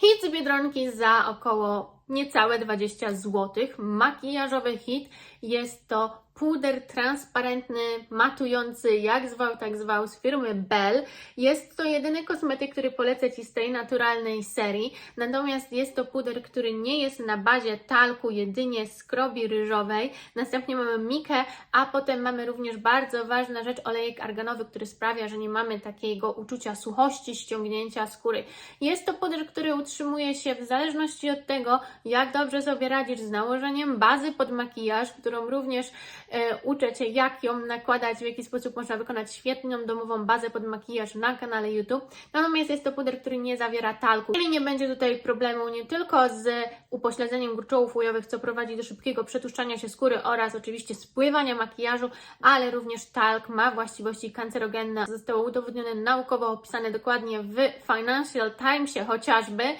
Hit z Biedronki za około niecałe 20 zł. Makijażowy hit jest to puder transparentny, matujący, jak zwał, tak zwał, z firmy Bell. Jest to jedyny kosmetyk, który polecę Ci z tej naturalnej serii. Natomiast jest to puder, który nie jest na bazie talku, jedynie skrobi ryżowej. Następnie mamy mikę, a potem mamy również bardzo ważna rzecz, olejek arganowy, który sprawia, że nie mamy takiego uczucia suchości, ściągnięcia skóry. Jest to puder, który utrzymuje się w zależności od tego, jak dobrze sobie radzisz z nałożeniem bazy pod makijaż, którą również e, uczę Cię, jak ją nakładać, w jaki sposób można wykonać świetną domową bazę pod makijaż na kanale YouTube. Natomiast jest to puder, który nie zawiera talku, czyli nie będzie tutaj problemu nie tylko z upośledzeniem gruczołów łojowych, co prowadzi do szybkiego przetłuszczania się skóry oraz oczywiście spływania makijażu, ale również talk ma właściwości kancerogenne. Zostało udowodnione naukowo, opisane dokładnie w Financial Timesie chociażby.